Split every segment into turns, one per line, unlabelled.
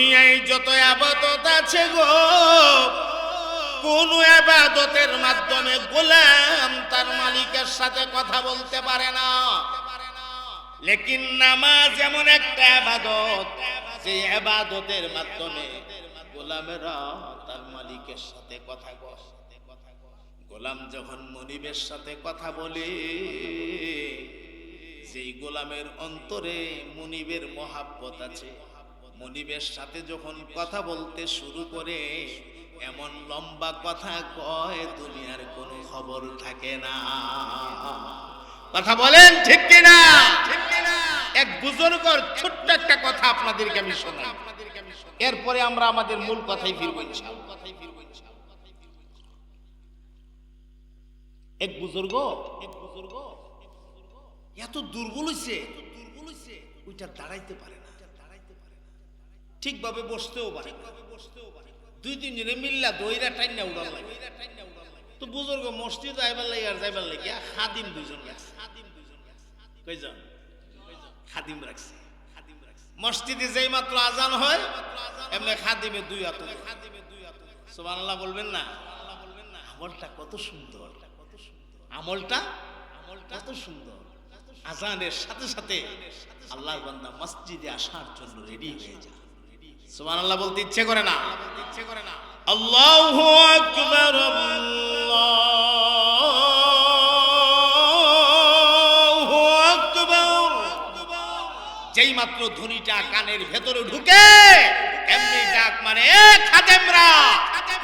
দুনিয়ায় যত আবাদত আছে গো, কোন আবাদতের মাধ্যমে গোলাম তার মালিকের সাথে কথা বলতে পারে না। লেকিন নামাজ এমন একটা আবাদত যে আবাদতের মাধ্যমে গোলামেরা তার মালিকের সাথে কথা কয় গোলাম যখন মনিবের সাথে কথা বলে, যেই গোলামের অন্তরে মনিবের মহাব্বত আছে মনিবের সাথে যখন কথা বলতে শুরু করে এমন লম্বা কথা কয় দুনিয়ার কোনো খবর থাকে না। কথা বলেন ঠিক কিনা? এক বুজুর্গর ছোট্ট একটা কথা আপনাদেরকে আমি শোনাই। এরপরে আমরা আমাদের মূল কথাই ফিরবো ইনশাআল্লাহ। এক বুজুর্গ এক বুজুর্গ এত দুর্বল হইছে দুর্বল হইছে ওইটা দাঁড়াইতে পারে ঠিকভাবে বসতেও পারে দুই তিন জনে মিল্লা দইরা টাইনা উড়াল লাগে। তো বুজুর্গ মসজিদ আইবার লাগে আর যাইবার লাগে খাদিম দুইজন রাখছে কয়জন খাদিম রাখছে। মসজিদে যেই মাত্র আজান হয়, এমনি খাদিমে দুই হাত খাদিমে দুই হাত সুবহানাল্লাহ বলবেন না? বলবেন না আমলটা কত সুন্দর। কত সুন্দর আমলটা আমলটা কত সুন্দর। আজানের সাথে সাথে আল্লাহর বান্দা মসজিদে আসার জন্য রেডি হয়ে যায়। সুবহানাল্লাহ বলতে ইচ্ছে করে না। ইচ্ছে করে না আল্লাহু আকবার। আল্লাহু যেই মাত্র ধ্বনিটা কানের ভেতরে ঢুকে, এমনি ডাক মানে খাদেমরা,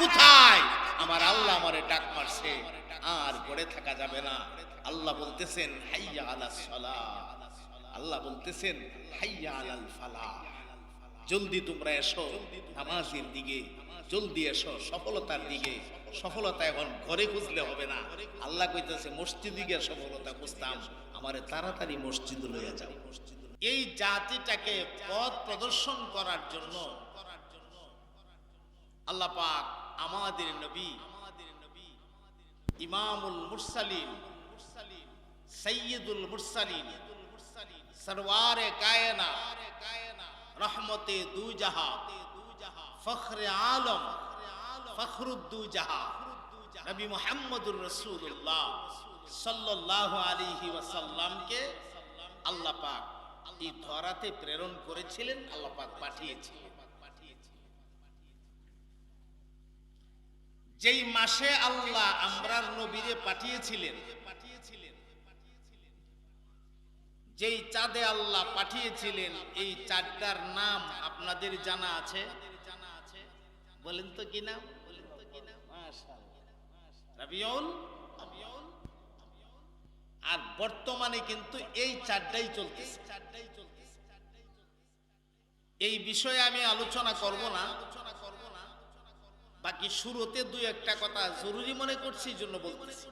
কোথায়? আমার আল্লাহ আমারে ডাক মারছে। আর পড়ে থাকা যাবে না। আল্লাহ বলতেছেন, হাইয়া আলা সালাহ। আল্লাহ বলতেছেন, হাইয়া আলাল ফালাহ। জলদি তোমরা এসো নামাজের দিকে, জলদি এসো সফলতার দিকে। সফলতা এখন ঘরে খুঁজলে হবে না। আল্লাহ কইতেছে, মসজিদে গিয়ে সফলতা খুঁজতাম, আমারে তাড়াতাড়ি মসজিদ লইয়া যাও। এই জাতিটাকে পথ প্রদর্শন করার জন্য আল্লাহ পাক আমাদের নবী, ইমামুল মুরসালিন সৈয়দুল মুরসালিন, সরওয়ারে কায়না রহমতে দু জাহা, ফখরে আলম, ফখরুদ্দু জাহা। নবী মুহাম্মদুর রাসূলুল্লাহ সাল্লাল্লাহু আলাইহি ওয়াসাল্লামকে আল্লাহ পাক এই ধরাতে প্রেরণ করেছিলেন, আল্লাহ পাক পাঠিয়েছিলেন। যেই মাসে আল্লাহ আমরার নবীরে পাঠিয়েছিলেন যেই চাঁদে আল্লাহ পাঠিয়েছিলেন, এই চাঁদটার নাম আপনাদের জানা আছে? বলেন তো কি নাম? রাবিউল? আর বর্তমানে কিন্তু এই চারটাই চলতেছে। এই বিষয়ে আমি আলোচনা করব না। বাকি শুরুতে দুই একটা কথা জরুরি মনে করছি জন্য বলতেছি।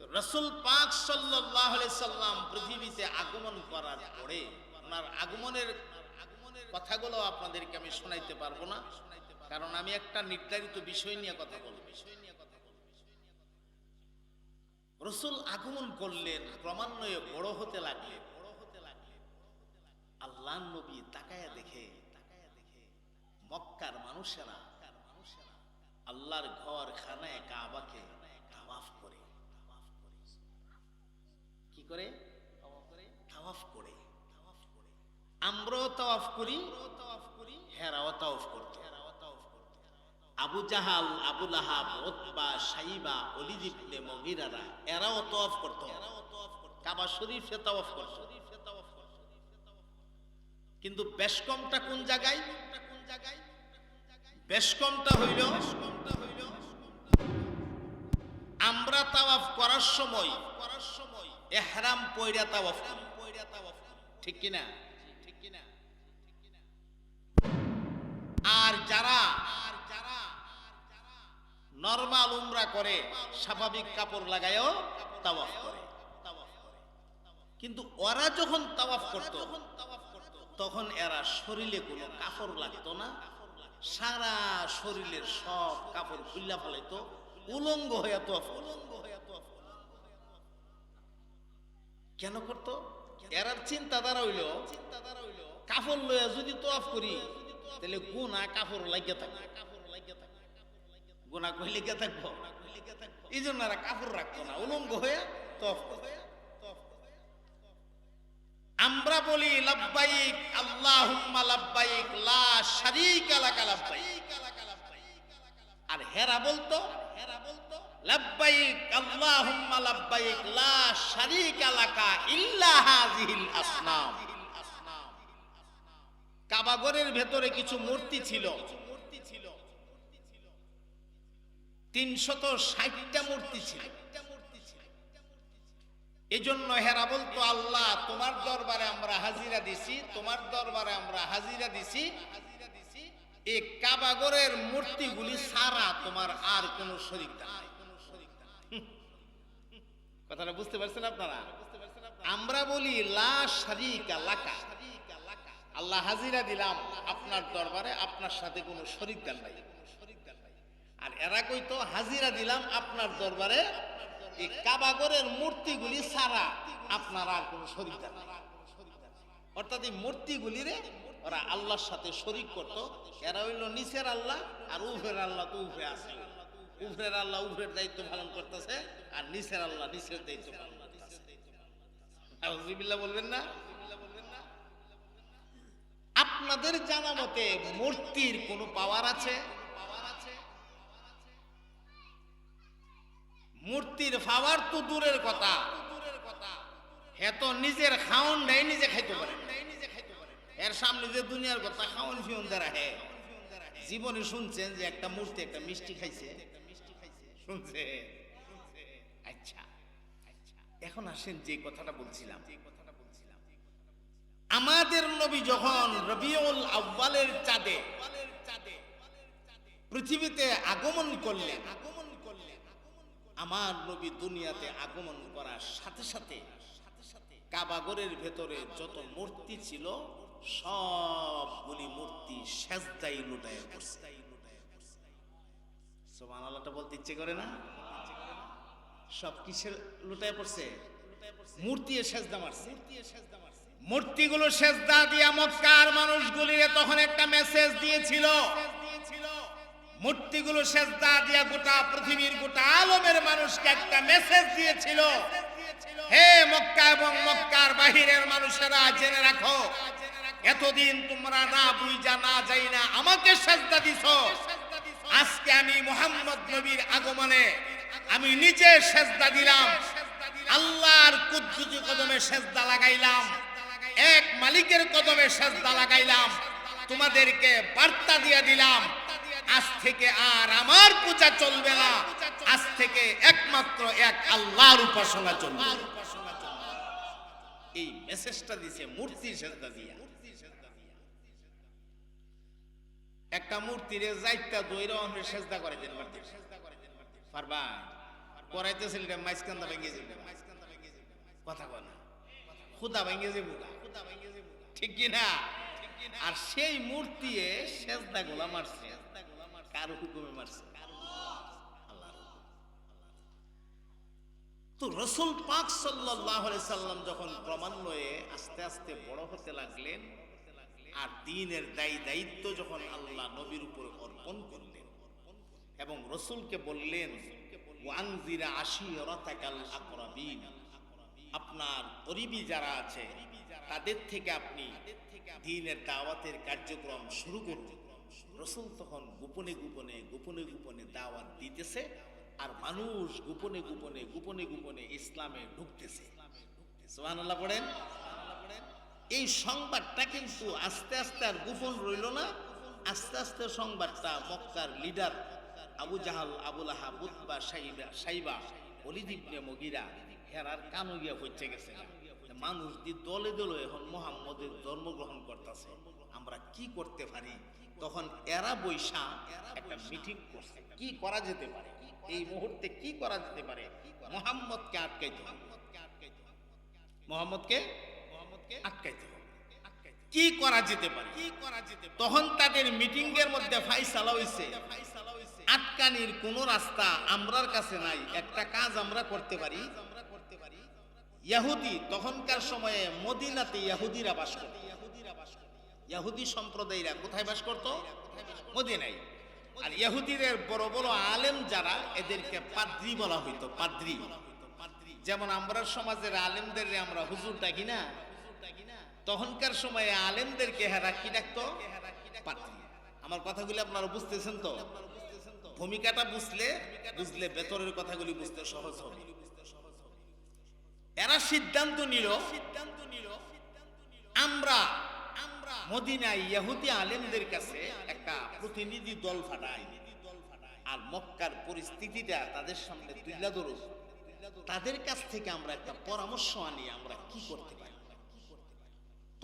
রসুল পাক সাল্লাহ সাল্লাম পৃথিবীতে আগমন করার পরে ওনার আগমনের আগমনের কথাগুলো আপনাদেরকে আমি শোনাইতে পারব না। কারণ আমি একটা নির্ধারিত বিষয় নিয়ে কথা বলব। বিষয় নিয়ে কথা রসুল আগমন করলেন, ক্রমান্বয়ে বড় হতে লাগলে বড় হতে লাগলে আল্লাহ নবী তাকায়া দেখে তাকায়া দেখে, মক্কার মানুষেরা আল্লাহর ঘর খানায় কাবাকে তাওয়াফ করে কি করে? তাওয়াফ করে। আমরাও তাওয়াফ করি তাওয়াফ করি। হেরাও তাওয়াফ করতো। আবু জাহাল আবু লাহাব ওতবা সাইবা অলিদ ইবনে মগিরারা এরাও তাওয়াফ করতো। কাবা শরীফে তাওয়াফ করতো। কিন্তু বেশ কমটা কোন জায়গায়? কোন জায়গায়? বেশ কমটা হইল আমরা তাওয়াফ করার সময় করার সময় এহরাম পয়রা তাওয়াফ। পয়রা তাওয়াফ ঠিক কিনা? ঠিক কিনা আর যারা আর যারা নরমাল উমরা করে, স্বাভাবিক কাপড় লাগায়ও তাওয়াফ করে। কিন্তু ওরা যখন তাওয়াফ করত, তখন এরা শরীরে কোনো কাপড় লাগতো না। সারা শরীরের সব কাপড় খুল্লা ফেলাইতো, উলঙ্গ হয়ে তোয়াফ উলঙ্গ হয়ে তোয়াফ কেন করত? এরার চিন্তাধারা হইল চিন্তাধারা হইল কাপড় লইয়া যদি তফ করি তাহলে গুনা কাপড় লাগিয়ে থাকবে। গুনা কই লেগে থাকব। এই জন্য আর কাপড় রাখতো না উলঙ্গ হয়ে তফ আমরা বলি লাব্বাইক আল্লাহুম্মা লাব্বাইক লা শারীকা লাকা লাব্বাইক। আর হেরা বলতো হেরা বলতো লাব্বাইক লা শারীকা ইল্লা কাবাগরের ভেতরে কিছু মূর্তি ছিল। তিনশত ষাটটা মূর্তি ছিল। এজন্য হেরা বলতো, আল্লাহ, তোমার দরবারে আমরা হাজিরা দিছি, তোমার দরবারে আমরা হাজিরা দিছি। এই কাবাগরের মূর্তিগুলি সারা তোমার আর কোনো শরীর নাই। কথাটা বুঝতে পারছেন আপনারা? আমরা বলি, লা আল্লাহ হাজিরা দিলাম আপনার দরবারে, আপনার সাথে কোনো শরিকদার নাই। আর এরা কইতো, হাজিরা দিলাম আপনার দরবারে, এই কাবাগরের মূর্তিগুলি সারা আপনার আর কোনো শরিকদার নাই। অর্থাৎ এই মূর্তিগুলিরে ওরা আল্লাহর সাথে শরিক করত। এরা হইল নিচের আল্লাহ আর উফের আল্লাহ তো উফে আছে। উফরের আল্লাহ উফরের দায়িত্ব পালন করতেছে আর নিচের আল্লাহ নিচের দায়িত্ব পালন করতেছে। বলবেন না? আপনাদের জানা মতে মূর্তির কোনো পাওয়ার আছে? মূর্তির পাওয়ার তো দূরের কথা। হে তো নিজের খাওন নেই, নিজে খাইতে পারে। এর সামনে যে দুনিয়ার কথা, খাওন ফিউন দ্বারা হে জীবনে শুনছেন যে একটা মূর্তি, একটা মিষ্টি খাইছে। শুনছে আচ্ছা এখন আসেন যে কথাটা বলছিলাম। আমাদের নবী যখন রবিউল আউ্বালের চাঁদে, পৃথিবীতে আগমন করলেন আগমন করলেন আমার নবী দুনিয়াতে আগমন করার সাথে সাথে সাথে সাথে কাবাগরের ভেতরে যত মূর্তি ছিল, সবগুলি মূর্তি সেজদাই লুটায় পড়ছে। সোমান আল্লাহটা বলতে ইচ্ছে করে না? সব কিসের লুটায় পড়ছে? মূর্তি মূর্তিগুলো সেজদা মক্কার তখন একটা মেসেজ দিয়েছিল। মূর্তিগুলো সেজদা দিয়া গোটা পৃথিবীর গোটা মানুষকে একটা মেসেজ দিয়েছিল। হে মক্কা এবং মক্কার বাহিরের মানুষেরা, জেনে রাখো, এতদিন তোমরা না বুঝা না যাই না আমাকে সেজদা দিছ। আজকে আমি মোহাম্মদ নবীর আগমনে আমি নিজে সেজদা দিলাম। আল্লাহর কুদ্দুতি কদমে সেজদা লাগাইলাম। এক মালিকের কদমে সেজদা লাগাইলাম। তোমাদেরকে বার্তা দিয়ে দিলাম, আজ থেকে আর আমার পূজা চলবে না। আজ থেকে একমাত্র এক আল্লাহর উপাসনা চলবে। এই মেসেজটা দিছে, মূর্তি সেজদা দিয়া। একটা মূর্তিরে যাইতা দইরা আমরা সেজদা করে দেন পারতে পারবা করাইতেছিল এটা মাইসকান্দা ভেঙে যাবে। কথা কয় না। খুদা ভেঙে যাব ঠিক কি না? আর সেই মূর্তি সেজদা গোলা মারছে কার হুকুমে মারছে। তো রসুল পাক আলাইহি সাল্লাম যখন ক্রমান্বয়ে আস্তে আস্তে বড় হতে লাগলেন আর দিনের দায়ী দায়িত্ব যখন আল্লাহ নবীর উপর অর্পণ করলেন এবং রসুলকে বললেন ওয়াংজিরা আশিরাতাকাল আকরাবিন। আপনার করিবি যারা আছে, তাদের থেকে আপনি দিনের দাওয়াতের কার্যক্রম শুরু করুন। রসুল তখন গোপনে গোপনে গোপনে গোপনে দাওয়াত দিতেছে আর মানুষ গোপনে গোপনে গোপনে গোপনে ইসলামে ঢুকতেছে। সুবহানাল্লাহ পড়েন? এই সংবাদটা কিন্তু আস্তে আস্তে আর গোপন রইল না। আস্তে আস্তে সংবাদটা মক্কার লিডার আবু জাহাল আবুল আহাব উতবা, সাইবা সাইবা অলিদ মগিরা হেরার কানো গিয়া হইতে গেছে মানুষ দি দলে দলে এখন মোহাম্মদের জন্মগ্রহণ করতেছে, আমরা কি করতে পারি? তখন এরা বৈশা একটা মিটিং করছে, কি করা যেতে পারে? এই মুহূর্তে কি করা যেতে পারে? মোহাম্মদকে আটকাইতে হবে। মোহাম্মদকে আটকাইতে হবে। কি করা যেতে পারে? কি করা যেতে তখন তাদের মিটিং এর মধ্যে ফাইসালা হইছে। আটকানির কোন রাস্তা আমরার কাছে নাই, একটা কাজ আমরা করতে পারি। ইয়াহুদি, তখনকার সময়ে মদিনাতে ইয়াহুদিরা বাস করত। ইহুদি সম্প্রদায়রা কোথায় বাস করত? মদিনায়। আর ইহুদিদের বড় বড় আলেম যারা, এদেরকে পাদ্রি বলা হইতো, পাদ্রি। যেমন আমরা সমাজের আলেমদের আমরা হুজুর ডাকি না তখনকার সময়ে আলেমদেরকে হেরা কি ডাকতো? পাদ্রি আমার কথাগুলি আপনারা বুঝতেছেন তো? ভূমিকাটা বুঝলে বুঝলে ভেতরের কথাগুলি বুঝতে সহজ হবে। এরা সিদ্ধান্ত নিল সিদ্ধান্ত নিল আমরা আমরা মদিনায় ইহুদি আলেমদের কাছে একটা প্রতিনিধি দল ফাটাই। আর মক্কার পরিস্থিতিটা তাদের সামনে তুলে ধরো তাদের কাছ থেকে আমরা একটা পরামর্শ আনি, আমরা কি করতে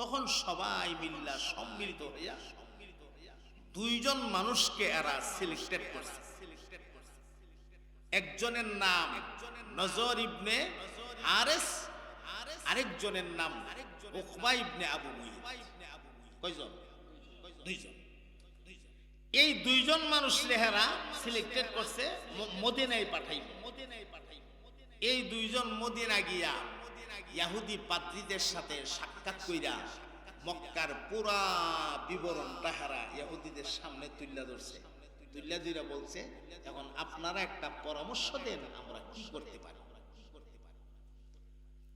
তখন সবাই মিল্লা সম্মিলিত হইয়া দুইজন মানুষকে এরা সিলেক্টেড করছে। একজনের নাম নজর ইবনে আরেস আরেকজনের নাম উকবা ইবনে আবু কয়জন? দুইজন। এই দুইজন মানুষ লেহারা সিলেক্টেড করছে মদিনায় পাঠাইব। এই দুইজন মদিনা গিয়া ইয়াহুদি পাদ্রীদের সাথে সাক্ষাৎ কইরা মক্কার পুরা বিবরণ তাহারা ইয়াহুদিদের সামনে তুল্লা ধরছে। তুল্লা দিরা বলছে, এখন আপনারা একটা পরামর্শ দেন, আমরা কি করতে পারি?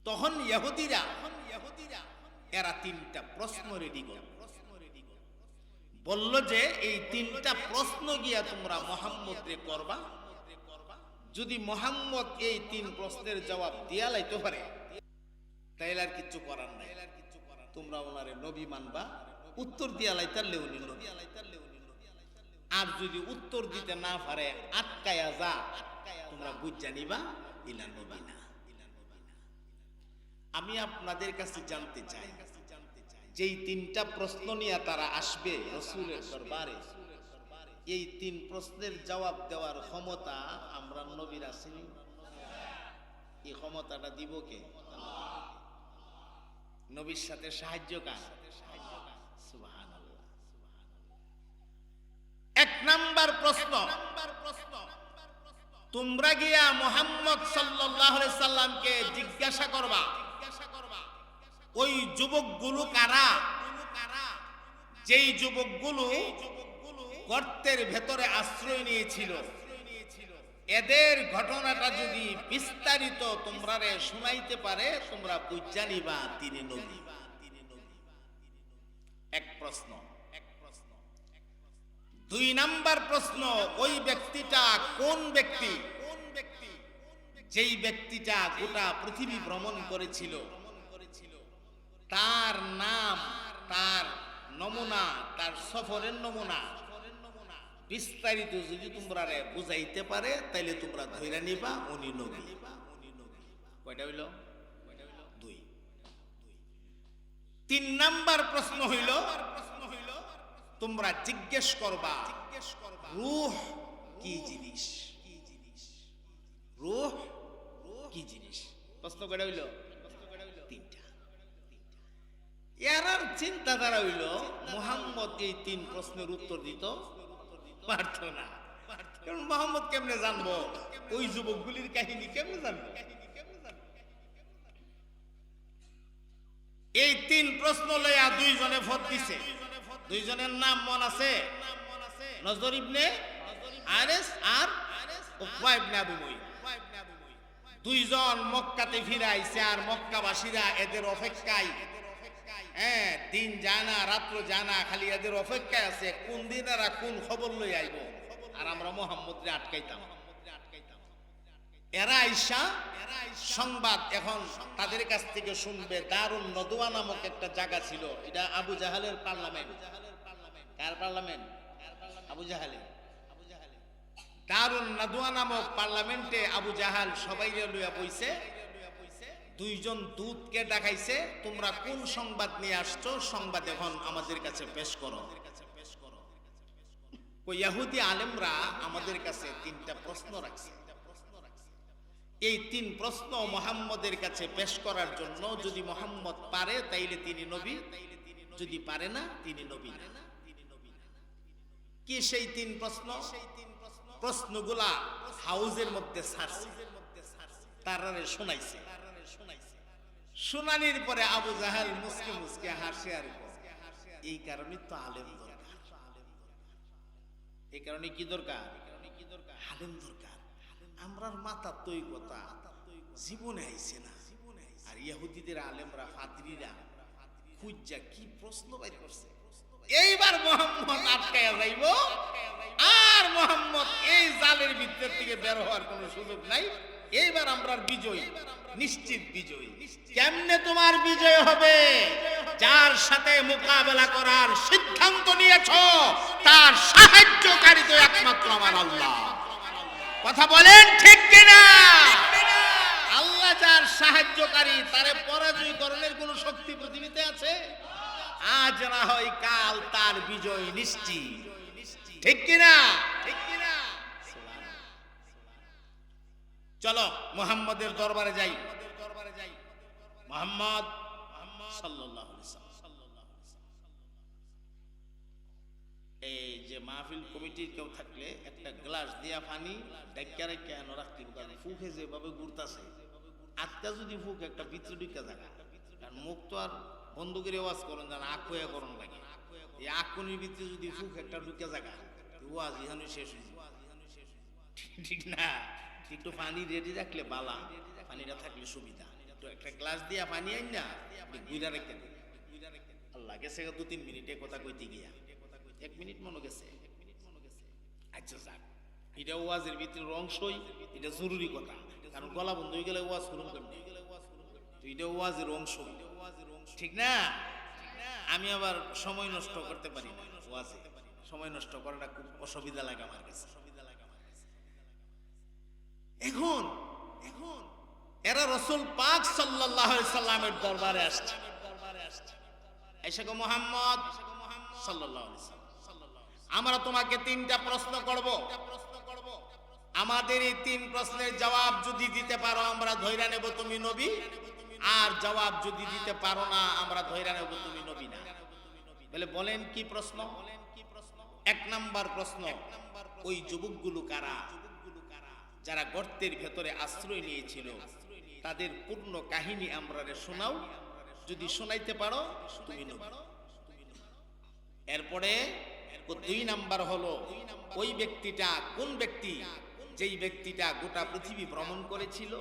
তখন ইহুদিরা ইহুদিরা এরা তিনটা প্রশ্ন রেডি করল বলল যে, এই তিনটা প্রশ্ন গিয়া তোমরা মোহাম্মদরে করবা। যদি মোহাম্মদ এই তিন প্রশ্নের জবাব দিয়া লাইতে পারে তাইলে আর কিচ্ছু করার নাই। তোমরা ওনারে নবী মানবা। উত্তর দিয়া লাইতার লেউনি নবী আর যদি উত্তর দিতে না পারে, আটকায়া যা। তোমরা বুঝ জানিবা ইলা নবী না। আমি আপনাদের কাছে জানতে চাই, যেই তিনটা প্রশ্ন নিয়ে তারা আসবে রসুলের দরবারে, এই তিন প্রশ্নের জবাব দেওয়ার ক্ষমতা আমরা নবীর আসেনি। এই ক্ষমতাটা দিব কে? নবীর সাথে সাহায্য কার। এক নাম্বার প্রশ্ন, তোমরা গিয়া মোহাম্মদ সাল্লাল্লাহু সাল্লামকে জিজ্ঞাসা করবা, ওই যুবকগুলো কারা? যেই যুবকগুলো গর্তের ভেতরে আশ্রয় নিয়েছিল। এদের ঘটনাটা যদি বিস্তারিত তোমরা রে শুনাইতে পারে, তোমরা বুঝা নিবা তিনি নবী। এক প্রশ্ন। এক প্রশ্ন দুই নাম্বার প্রশ্ন, ওই ব্যক্তিটা কোন ব্যক্তি কোন ব্যক্তি? যেই ব্যক্তিটা গোটা পৃথিবী ভ্রমণ করেছিল, তার নাম, তার নমুনা, তার সফরের নমুনা বিস্তারিত যদি তোমরা বুঝাইতে পারে, তাইলে তোমরা ধৈরা নিবা উনি নবী। কয়টা হইল? দুই। তিন নাম্বার প্রশ্ন হইল প্রশ্ন হইল তোমরা জিজ্ঞেস করবা জিজ্ঞেস করবা রূহ কি জিনিস কি জিনিস? রূহ কি জিনিস? প্রশ্ন কয়টা হইল? তিনটা। এরার চিন্তাধারা হইল, মোহাম্মদ এই তিন প্রশ্নের উত্তর দিত। পারত না কারণ মোহাম্মদ কেমনে জানব? ওই যুবকগুলির কাহিনী কেমনে জানব? এই তিন প্রশ্ন লইয়া দুইজনে ভোট দিছে। দুইজনের নাম মন আছে? নজর ইবনে আরেস আর উকবা ইবনে আবু। দুইজন মক্কাতে ফিরাইছে আর মক্কাবাসীরা এদের অপেক্ষায় হ্যাঁ দিন জানা, রাত্র জানা, খালি এদের অপেক্ষায় আছে, কোন দিন এরা কোন খবর লই আইব? আর আমরা মোহাম্মদরে আটকাইতাম। এরা আইসা সংবাদ এখন তাদের কাছ থেকে শুনবে, দারুণ নদুয়া নামক একটা জায়গা ছিল। এটা আবু জাহালের পার্লামেন্ট। কার পার্লামেন্ট? আবু জাহালের দারুণ নাদুয়া নামক পার্লামেন্টে আবু জাহাল সবাই লইয়া বইছে। দুইজন দূতকে দেখাইছে, তোমরা কোন সংবাদ নিয়ে আসছো? সংবাদ এখন আমাদের কাছে পেশ করো। ইয়াহুদি আলেমরা আমাদের কাছে তিনটা প্রশ্ন রাখছে। এই তিন প্রশ্ন মোহাম্মদের কাছে পেশ করার জন্য যদি মোহাম্মদ পারে, তাইলে তিনি নবী। যদি পারে না, তিনি নবী। না কি সেই তিন প্রশ্ন? প্রশ্নগুলা হাউজের মধ্যে ছাড়ছে তারারে শোনাইছে। শুনানির পরে আবু জাহাল মুসকে মুসকে হাসে আর এই কারণে তো আলেম দরকার। এই কারণে কি দরকার? আলেম দরকার। আমরার মাথা তৈ কথা জীবনে আইছে না। আর ইহুদিদের আলেমরা ফাদরিরা খুঁজা কি প্রশ্ন বাইর করছে? এইবার মোহাম্মদ আটকায়া যাইব। আর মোহাম্মদ এই জালের ভিতর থেকে বের হওয়ার কোনো সুযোগ নাই। এইবার আমরা বিজয়ী। নিশ্চিত বিজয়ী। কেমনে তোমার বিজয় হবে? যার সাথে মোকাবেলা করার সিদ্ধান্ত নিয়েছ, তার সাহায্যকারী তো একমাত্র আমার আল্লাহ। কথা বলেন ঠিক কিনা? আল্লাহ যার সাহায্যকারী, তারে পরাজয় করণের কোন শক্তি পৃথিবীতে আছে? আজ না হয় কাল তার বিজয় নিশ্চিত। ঠিক কিনা? চলো মোহাম্মদের দরবারে যাই দরবারে যাই মোহাম্মদ এই যে মাহফিল কমিটির কেউ থাকলে একটা গ্লাস দিয়া পানি ডাক্কা রেখে এনে রাখতে। কারণ ফুকে যেভাবে ঘুরতাছে, আটকা যদি ফুক একটা ভিতরে ঢুকা জায়গা কারণ মুখ তো আর বন্দুকের আওয়াজ করুন যেন আখ হয়ে করুন লাগে এই আকুনির ভিতরে যদি ফুক একটা ঢুকে জায়গা ওয়াজ ইহানো শেষ হয়ে। ঠিক না একটু পানি রেডি রাখলে বালা, পানিটা থাকলে সুবিধা। তো একটা গ্লাস দিয়া পানি আইন না গুইরা রেখে দে আল্লাহ গেছে দু তিন মিনিটে কথা কইতে গিয়া। এক মিনিট মনে গেছে। আচ্ছা যাক, এটা ওয়াজের ভিতরে অংশই, এটা জরুরি কথা। কারণ গলা বন্ধ হয়ে গেলে ওয়াজ শুরু করবে। তো এটা ওয়াজের অংশ। ঠিক না? আমি আবার সময় নষ্ট করতে পারি না ওয়াজে। সময় নষ্ট করাটা খুব অসুবিধা লাগে আমার কাছে। এখন এখন, এরা রসুল পাক আলাইহি সাল্লামের দরবারে আসছে। আমরা তোমাকে তিনটা প্রশ্ন করব। আমাদের এই তিন প্রশ্নের জবাব যদি দিতে পারো, আমরা ধৈর্য নেব তুমি নবী। আর জবাব যদি দিতে পারো না, আমরা ধৈর্য নেব তুমি নবী না। বলে, বলেন কি প্রশ্ন? এক নাম্বার প্রশ্ন, ওই যুবকগুলো কারা? যারা গর্তের ভেতরে আশ্রয় নিয়েছিল, তাদের পূর্ণ কাহিনী আমরা শোনাও। যদি শোনাইতে পারো, তুমি এরপরে দুই নাম্বার হলো, ওই ব্যক্তিটা কোন ব্যক্তি? যেই ব্যক্তিটা গোটা পৃথিবী ভ্রমণ করেছিল,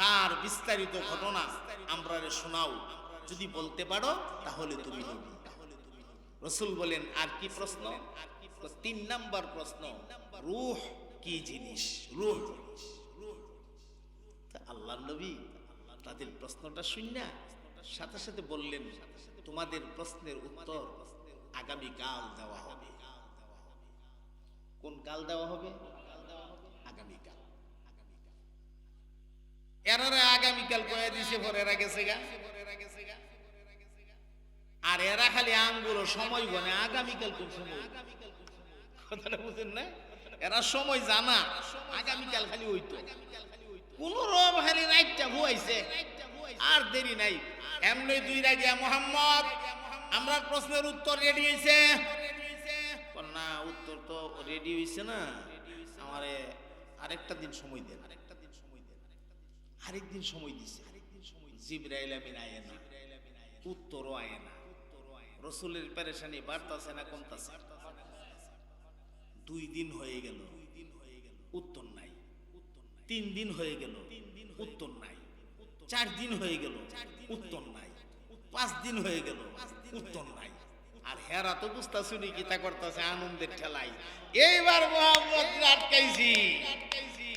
তার বিস্তারিত ঘটনা আমরা শোনাও। যদি বলতে পারো, তাহলে তুমি রসুল বলেন, আর কি প্রশ্ন? তিন নাম্বার প্রশ্ন, রুহ কি জিনিস? রুহ। তা আল্লাহ নবী তাদের প্রশ্নটা শুননা সাথে সাথে বললেন, তোমাদের প্রশ্নের উত্তর আগামী কাল দেওয়া হবে। কোন কাল দেওয়া হবে? আগামী কাল। এরারে আগামীকাল কয়ে দিছে পরে এরা গেছে গা। আর এরা খালি আঙ্গুর সময় গনে আগামীকাল কোন সময়? কথাটা বুঝেন না? এরা সময় জানা। আগামীকাল খালি হইতো। কোন রব খালি রাইটটা হুয়াইছে আর দেরি নাই। এমনি দুই রাগে মোহাম্মদ। আমরা প্রশ্নের উত্তর রেডি হয়েছে না, উত্তর তো রেডি হয়েছে না। আমারে আরেকটা দিন সময় দেন। আরেকটা দিন সময় দেন আরেক দিন সময় দিছে। আরেকদিন সময় জিব্রাইল আমিন আয়ে না। উত্তরও আয়ে রসুলের পেরেশানি বাড়তাছে না কমতাছে? দুই দিন হয়ে গেল। উত্তর নাই। তিন দিন হয়ে গেল। উত্তর নাই। চার দিন হয়ে গেল। উত্তর নাই। পাঁচ দিন হয়ে গেল। উত্তর নাই। আর হেরা তো বুঝতা শুনি কিতা করতেছে, আনন্দের ঠেলাই এইবার মোহাম্মদ আটকাইছি।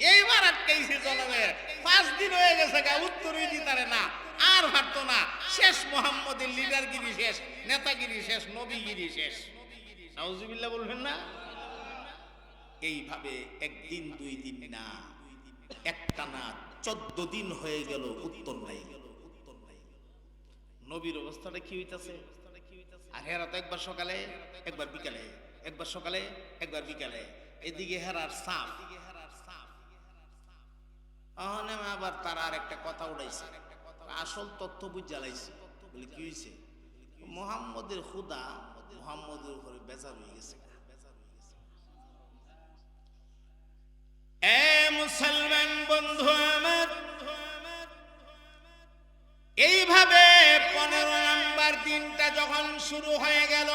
এইবার আটকাইছি জনমে। পাঁচ দিন হয়ে গেছে গা, উত্তরই দিতারে না। আর পারতো না, শেষ মোহাম্মদের লিডারগিরি শেষ, নেতাগিরি শেষ, নবীগিরি শেষ। নাউজুবিল্লাহ বলবেন না? এইভাবে একদিন, দুই দিন না। একটা না চোদ্দ দিন হয়ে গেল, উত্তর নাই। উত্তর নাই নবীর অবস্থাটা কি হইতাছে? আর হেরা তো একবার সকালে, একবার বিকালে, একবার সকালে, একবার বিকালে। এদিকে হেরার সাপ। আহনে আবার তারা আর একটা কথা উড়াইছে। আসল তথ্য বুঝ জ্বালাইছে বলে, কি হয়েছে মোহাম্মদের খুদা মোহাম্মদের উপরে বেজার হয়ে গেছে। মুসলমান বন্ধু আমার। এইভাবে পনেরো নাম্বার দিনটা যখন শুরু হয়ে গেল,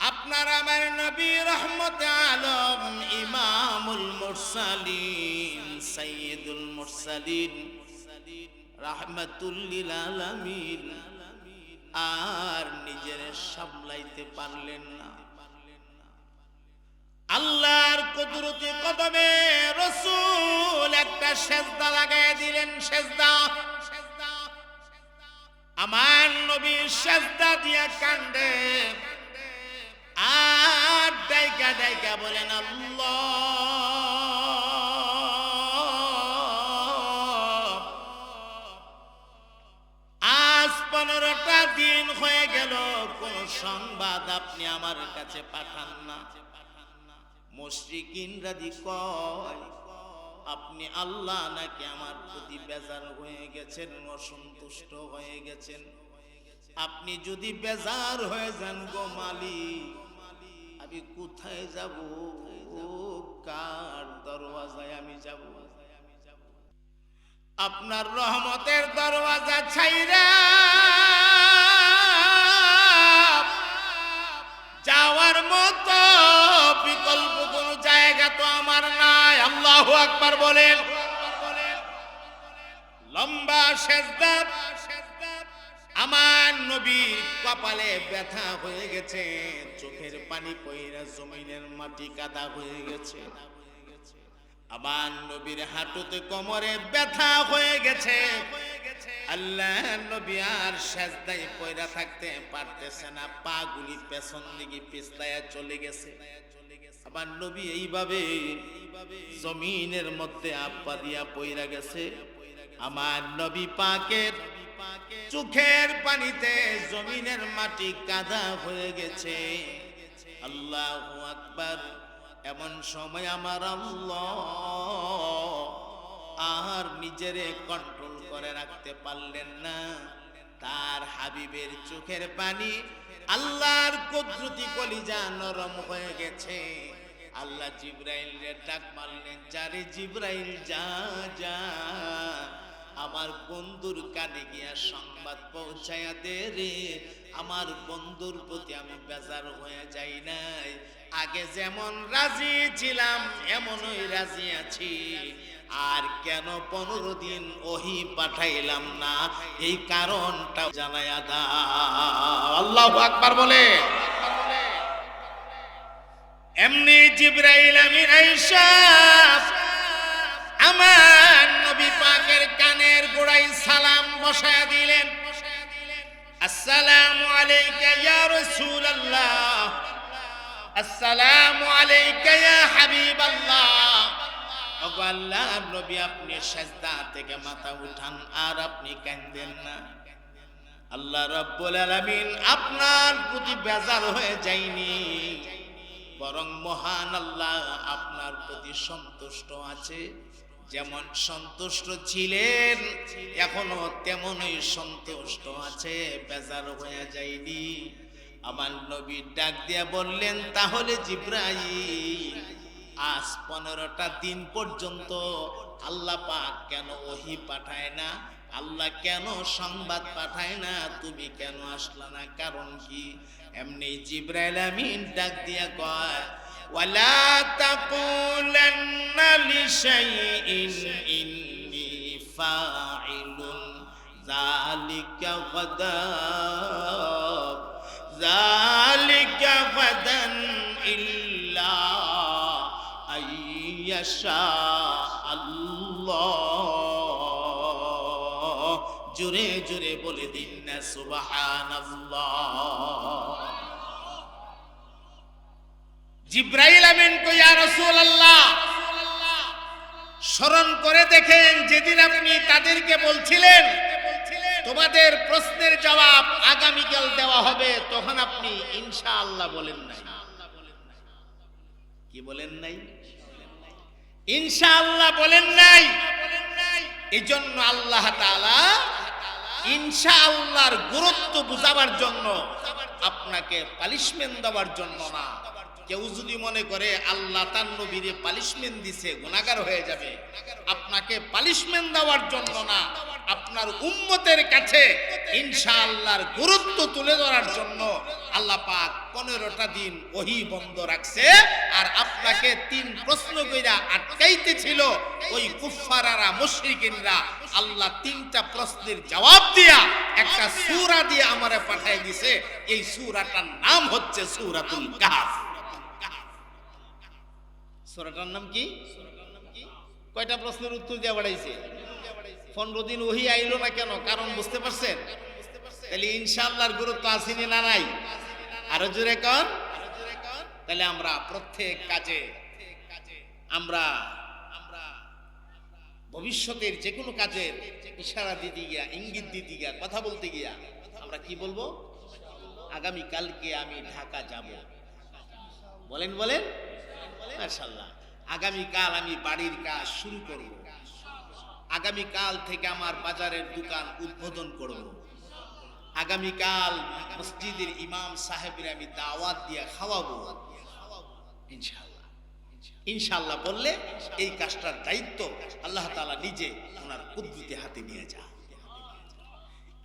আপনার আমার নবী রহমত আলম, ইমামুল মুরসালিন সৈয়দুল মুরসালিন, রাহমাতুল্লিল আলামিন। আর নিজের সামলাইতে পারলেন না। আল্লাহর কুদরতি কদমে রসুল একটা সেজদা লাগাই দিলেন, সেজদা আমার নবী সেজদা দিয়া কান্দে। আর ডাইকা ডাইকা বলেন আজ পনেরোটা দিন হয়ে গেল, কোন সংবাদ আপনি আমার কাছে পাঠান না। মুশরিক ইনরাদি কয়, আপনি আল্লাহ নাকি আমার প্রতি বেজার হয়ে গেছেন, অসন্তুষ্ট হয়ে গেছেন? আপনি যদি বেজার হয়ে যান গো আমি কোথায় যাব? কার দরওয়াজায় আমি যাব? আপনার রহমতের দরওয়াজা ছাইরা যাওয়ার মতো বিকল্প কোন জায়গা তো আমার নাই। আল্লাহ আকবার বলেন। লম্বা সেজদা, আমার নবীর কপালে ব্যথা হয়ে গেছে, চোখের পানি পইরা জমিনের মাটি কাদা হয়ে গেছে। আমার নবীর হাঁটুতে কোমরে ব্যথা হয়ে গেছে। আল্লাহ নবী আর সেজদায় পয়রা থাকতে পারতেছে না পা গুলি পেছন দিকে পিছলায়া চলে গেছে। আমার নবী এইভাবে জমিনের মধ্যে আপ্পা দিয়া পয়রা গেছে। আমার নবী পাকের চোখের পানিতে জমিনের মাটি কাদা হয়ে গেছে। আল্লাহ আকবার, এমন সময় আমার আল্লাহ আর নিজেরে কন্ট্রোল করে রাখতে পারলেন না। তার হাবিবের চোখের পানি আল্লাহর কুদরতি কলিজা নরম হয়ে গেছে। আল্লাহ জিব্রাইলের ডাক মারলেন, যারে জিব্রাইল, যা যা। আমার বন্ধুর কানে গিয়া সংবাদ পৌঁছায়া দে রে। আমার বন্ধুর প্রতি আমি বেজার হয়ে যাই নাই। আগে যেমন রাজি ছিলাম, এমনই রাজি আছি। আর কেন পনেরো দিন ওহি পাঠাইলাম না? এই কারণটা জানায়া দা আল্লাহ আকবার বলে। এমনি জিব্রাইল আমিন আইসা, আমার নবী পাকের কানের গোড়ায় সালাম বসায়া দিলেন। আসসালামু আলাইকা ইয়া রাসূলুল্লাহ। আসসালামু আলাইকা ইয়া হাবিবাল্লাহ। ওগো আল্লাহর নবী আপনি সেজদা থেকে মাথা উঠান, আর আপনি কাঁদেন না। আল্লাহ রাব্বুল আলামিন আপনার প্রতি বেজার হয়ে যায়নি। বরং মহান আল্লাহ আপনার প্রতি সন্তুষ্ট আছে। যেমন সন্তুষ্ট ছিলেন, এখনও তেমনই সন্তুষ্ট আছে, বেজার হয়ে যায়নি। আমার নবী ডাক দিয়া বললেন, তাহলে জিব্রাইল, আজ পনেরোটা দিন পর্যন্ত আল্লাহ পাক কেন ওহি পাঠায় না? আল্লাহ কেন সংবাদ পাঠায় না? তুমি কেন আসলা না? কারণ কি? এমনি জিব্রাইল আমিন ডাক দিয়া কয় ولا تقولن لشيء إني فاعل ذلك غدا ذلك غدا إلا أن يشاء الله. جري جري بولدين سبحان الله. জিব্রাইল আমিন কো ইয়া আল্লাহ স্মরণ করে দেখেন, যেদিন আপনি তাদেরকে বলছিলেন, তোমাদের প্রশ্নের জবাব আগামীকাল দেওয়া হবে, তখন আপনি ইনশাআল্লাহ বলেন নাই। কি বলেন নাই? ইনশাআল্লাহ বলেন নাই। এই জন্য আল্লাহ তাআলা ইনশাআল্লাহর গুরুত্ব বুঝাবার জন্য আপনাকে পালিশমেন্ট দেওয়ার জন্য না। কেউ যদি মনে করে আল্লাহ তার নবীরে পালিশমেন্ট দিছে গুণাগার হয়ে যাবে, আপনাকে পালিশমেন্ট দেওয়ার জন্য না, আপনার উম্মতের কাছে ইনশাআল্লাহর গুরুত্ব তুলে ধরার জন্য আল্লাহ পাক পনেরোটা দিন ওহি বন্ধ রাখছে। আর আপনাকে তিন প্রশ্ন কইরা আটকাইতে ছিল ওই কুফারারা মুশরিকিনরা। আল্লাহ তিনটা প্রশ্নের জবাব দিয়া একটা সূরা দিয়ে আমারে পাঠাই দিছে। এই সূরাটার নাম হচ্ছে সূরাতুল কাহফ। সূরাটার নাম কি? কয়টা প্রশ্নের উত্তর দিয়ে বাড়াইছে? পনেরো দিন ওহি আইলো না কেন? কারণ বুঝতে পারছেন? তাহলে ইনশাআল্লাহর গুরুত্ব আসেনি না নাই? আরও জোরে কর। তাহলে আমরা প্রত্যেক কাজে, আমরা আমরা ভবিষ্যতের যে কোনো কাজের ইশারা দিতে গিয়া, ইঙ্গিত দিতে গিয়া, কথা বলতে গিয়া, আমরা কি বলব? আগামী কালকে আমি ঢাকা যাব। বলেন বলেন। মাশাআল্লাহ আগামী কাল আমি বাড়ির কাজ শুরু করব। আগামী কাল থেকে আমার বাজারের দোকান উদ্বোধন করব। আগামীকাল মসজিদের ইমাম সাহেবের আমি দাওয়াত দিয়ে খাওয়াবো। ইনশাআল্লাহ। ইনশাআল্লাহ বললে এই কাজটার দায়িত্ব আল্লাহ তালা নিজে ওনার কুদরতি হাতে নিয়ে যা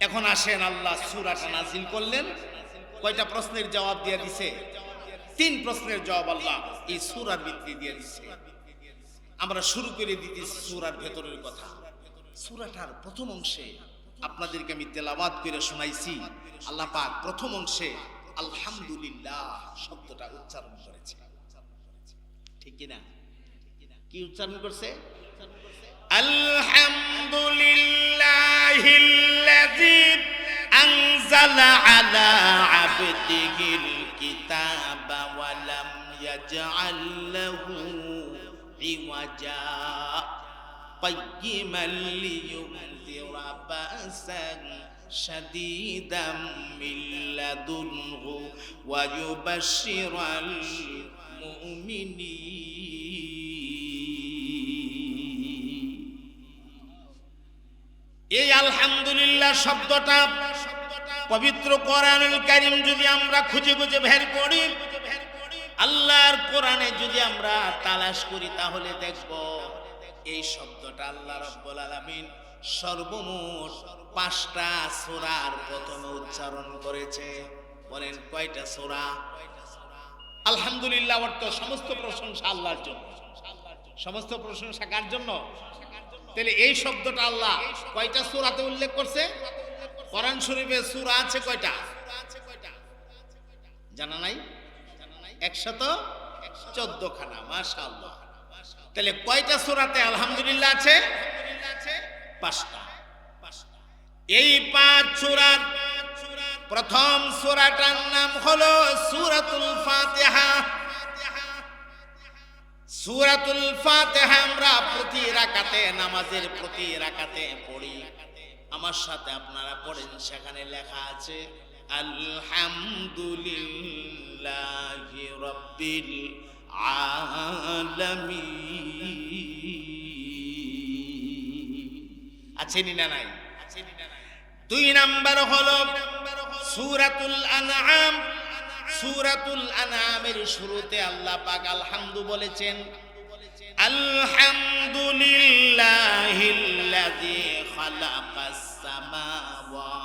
এখন আসেন, আল্লাহ সূরাটা নাজিল করলেন। কয়টা প্রশ্নের জবাব দিয়ে দিছে? তিন প্রশ্নের জবাব আল্লাহ এই সূরার ভিতরে দিয়ে দিছে। আমরা শুরু করে দিতেছি সুরার ভেতরের কথা। সুরাটার প্রথম অংশে আপনাদেরকে আমি তেলাবাদ করে শোনাইছি। আল্লাহ পাক প্রথম অংশে আলহামদুলিল্লাহ শব্দটা উচ্চারণ করেছে। ঠিক কি না? কি উচ্চারণ করছে? আলহামদুলিল্লাহিল্লাযী আনজালা আলা আবদিহিল কিতাবা ওয়া লাম ইয়াজআল লাহু ইওয়াজা قيما لينذر بأسا شديدا من لدنه ويبشر المؤمنين এই আলহামদুলিল্লাহ শব্দটা পবিত্র কোরআনুল কারীম যদি আমরা খুঁজে খুঁজে বের করি, আল্লাহর কোরআনে যদি আমরা তালাশ করি, তাহলে দেখব এই শব্দটা আল্লাহ রাব্বুল আলামিন সর্বমোট পাঁচটা সূরার প্রথমে উচ্চারণ করেছে। বলেন, কয়টা সূরা? আলহামদুলিল্লাহ অর্থ সমস্ত প্রশংসা আল্লাহর জন্য। সমস্ত প্রশংসা কার জন্য? তাহলে এই শব্দটা আল্লাহ কয়টা সূরাতে উল্লেখ করছে? কোরআন শরীফে সূরা আছে কয়টা? জানা নাই? একশত চোদ্দ খানা মাশা তাহলে কয়টা সুরাতে আলহামদুলিল্লাহ আছে? পাঁচটা। এই পাঁচ সূরার প্রথম সুরাটার নাম হলো সূরাতুল ফাতিহা। সূরাতুল ফাতিহা আমরা প্রতি রাকাতে, নামাজের প্রতি রাকাতে পড়ি। আমার সাথে আপনারা পড়েন, সেখানে লেখা আছে, আলহামদুলিল্লাহি রাব্বিল আলামিন। আছেনি না নাই? দুই নাম্বার হলো সূরাতুল আনআম। সূরাতুল আনআমের শুরুতে আল্লাহ পাক আলহামদু বলেছেন الحمد لله الذي خلق السماوات